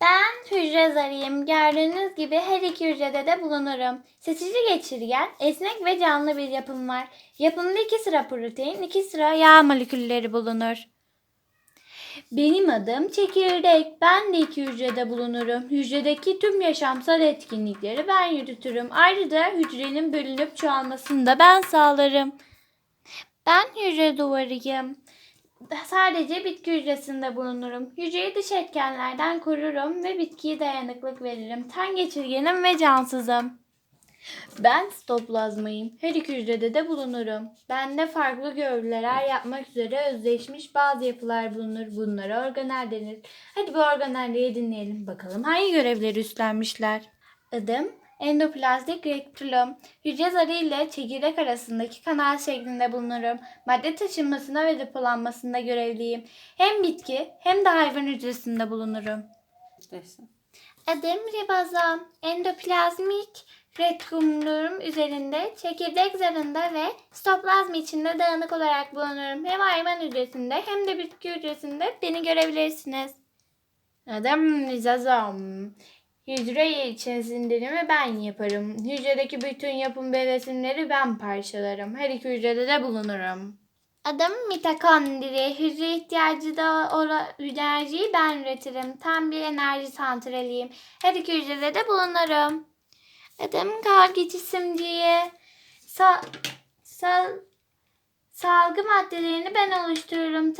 Ben hücre zarıyım. Gördüğünüz gibi her iki hücrede de bulunurum. Seçici geçirgen, esnek ve canlı bir yapım var. Yapımda iki sıra protein, iki sıra yağ molekülleri bulunur. Benim adım çekirdek. Ben de iki hücrede bulunurum. Hücredeki tüm yaşamsal etkinlikleri ben yürütürüm. Ayrıca hücrenin bölünüp çoğalmasını da ben sağlarım. Ben hücre duvarıyım. Sadece bitki hücresinde bulunurum. Hücreyi dış etkenlerden korurum ve bitkiye dayanıklık veririm. Ten geçirgenim ve cansızım. Ben stoplazmayım. Her iki hücrede de bulunurum. Bende farklı gövdeler yapmak üzere özleşmiş bazı yapılar bulunur. Bunlara organel denir. Hadi bu organelleri dinleyelim. Bakalım hangi görevleri üstlenmişler. Adım endoplazmik rektülüm. Hücre zarı ile çekirdek arasındaki kanal şeklinde bulunurum. Madde taşınmasına ve depolanmasında görevliyim. Hem bitki hem de hayvan hücresinde bulunurum. Desin. Adım ribozom. Endoplazmik retikulum üzerinde, çekirdek zarında ve stoplazm içinde dağınık olarak bulunurum. Hem hayvan hücresinde hem de bitki hücresinde beni görebilirsiniz. Adım rizozom. Hücre için sindirimi ben yaparım. Hücredeki bütün yapım ve besinleri ben parçalarım. Her iki hücrede de bulunurum. Adım mitokondri. Hücre ihtiyacı da ola, enerjiyi ben üretirim. Tam bir enerji santraliyim. Her iki hücrede de bulunurum. Adım Golgi cisimciği. Sa, sal, salgı maddelerini ben oluştururum.